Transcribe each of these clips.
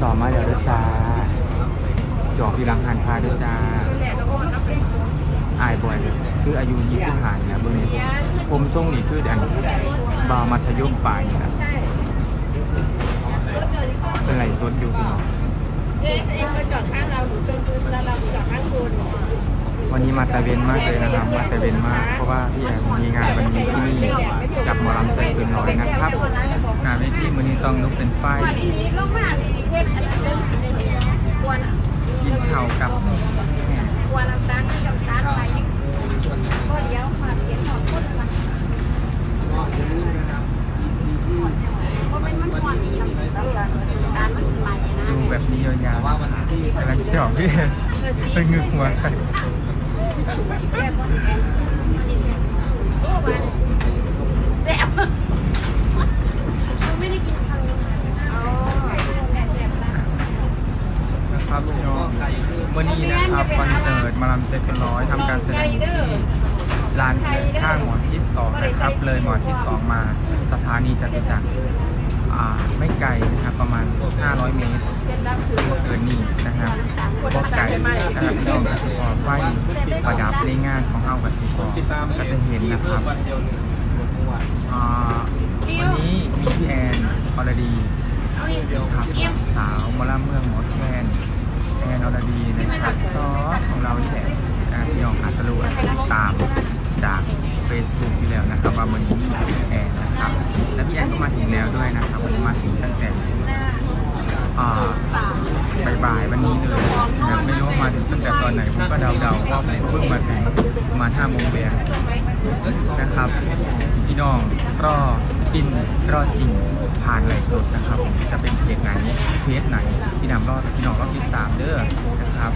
สอมาเดี๋ยวด้วยจ้าจอกที่หลังหันพาด้วยจ้าอายบ่อยเลยคืออายุยี่สิบห้าเนี่ยบนนี้ผมทรงนี่คืออันบาวมัธยมปลายนี่นะเป็นไรสดอยู่พี่น้องเอ๊ะเองมาจอดข้างเราหนูจนพื้นแล้วเราจอดข้างคุณวันนี้มาตะเวนมากเลยนะครับ มาตะเวนมาก เพราะว่าพี่แอนมีงานวันนี้ที่นี่กับหมอลำใจเกินร้อยนะครับ ต้องลุกเป็นไฟวันนี้ลงมาเฮ็ดอันนั้นกวนกินข้ากับแม่กวนน้ำตาลน้ำตาลไปก็เดี๋ยวมาเปลี่ยนหมดคนมาก็เป็นมันหวานน้ำลน้ำตาลมันใหม่นะดูแบบนี้ยาวๆกำลังจอบพี่ไปงึกหัวใคร แซ่บไม่ได้กินทางอ๋อแม่แซ่บนะ นะครับ พี่องวันนี้นะครับคอนเสิร์ตมาลำใจเกินร้อยทำการแสดงที่ลานข้างหมอชิดสองนะครับ เลยหมอชิดสองมาสถานีจตุจักรอ่าไม่ไกลนะครับประมาณ 500 เมตรเกินนี่นะครับก็ไก่นะครับพี่น้องกสิกรไฟประดับในงานของเฮากสิกรก็จะเห็นนะครับอ่าวันนี้มีพี่แอนอรดีครับสาวมอลำเมืองหม วนะครับว่าวันนี้มีพี่แอนนะครับ และพี่แอนก็มาถึงแล้วด้วยนะครับวันนี้มาถึงตั้งแต่อ่าบ่ายๆวันนี้เลยนะครับไม่รู้ว่ามาถึงตั้งแต่ตอนไหนผมก็เดาๆก็เพิ่งมาถึงประมาณ5โมงเย็นนะครับพี่น้องรอฟินรอจริงผ่านไหลฟ์สดนะครับผมจะเป็นเพจไหนเพจไหนพี่นำรอพี่น้องรอติดตามเด้อนะครับ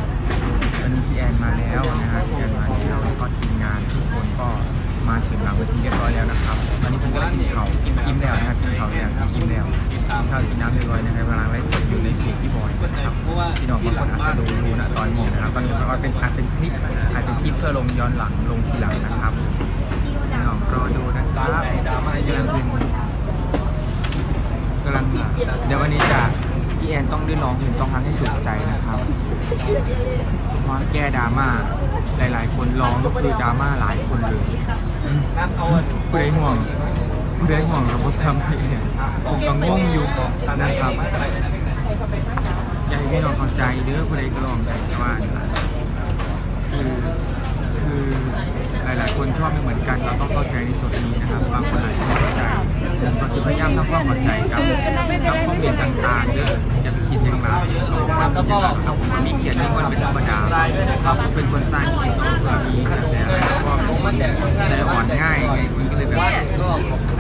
วันนี้พี่แอนมาแล้วนะฮะพี่แอนมาแล้วแล้วก็ทีมงานทุกคนก็มาถึงหลังเวทีเรียบ ก็ได้กินเขากินแล้วนะครับกินเขาวแล้วกินแล้วข้าวกินน้ำเรียบร้อยนะครับเวลาไลฟ์สดอยู่ในเพจที่บอยนะครับพี่น้องบางคนอาจจะดูดูนะตอนนี้นะครับตอนนี้ก็เป็นอาจเป็นคลิปอาจเป็นคลิปเพื่อลงย้อนหลังลงทีหลังนะครับพี่น้องรอดูนะครับกำลังเป็นกำลังเดี๋ยววันนี้จะพี่แอนต้องดื้อน้องถึงต้องทำให้สุดใจนะครับเพราะแก้ดราม่าหลาย ๆ คนร้องก็คือดราม่าหลายคนเลยอืมผู้ห่วง ผู้ใดห่วงกับผู้ทำให้เนี่ยผมกังวลอยู่ของนะครับอยากให้พี่น้องเข้าใจเด้อผู้ใดก็ลองใจว่าคือคือหลาย ๆ คนชอบไม่เหมือนกันเราต้องเข้าใจในจุดนี้นะครับบางคนอาจจะไม่เข้าใจก็คือพยายามทำความเข้าใจกับกับข้อมูลต่างๆเด้ออย่าไปคิดอย่างไรแล้วก็เราผมมีเขียนในคนเป็นธรรมดาเราเป็นคนสร้างที่ต้องมีกระแสแล้วก็ใจอ่อนง่ายไงมันก็เลยแบบ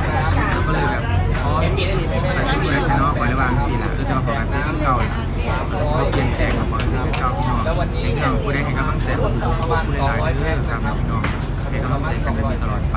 ก็เลยแบบอ๋อมีได้ดีไหมไม่ได้ที่เนาะวันระวางสี่แหละคือจะมาขอแบบที่เก่าเราเปลี่ยนแปลงกับความที่เก่าพี่น้องให้เราผู้ได้ให้กำลังใจผู้หลายเรื่องครับพี่น้องให้กำลังใจกันไปตลอดไป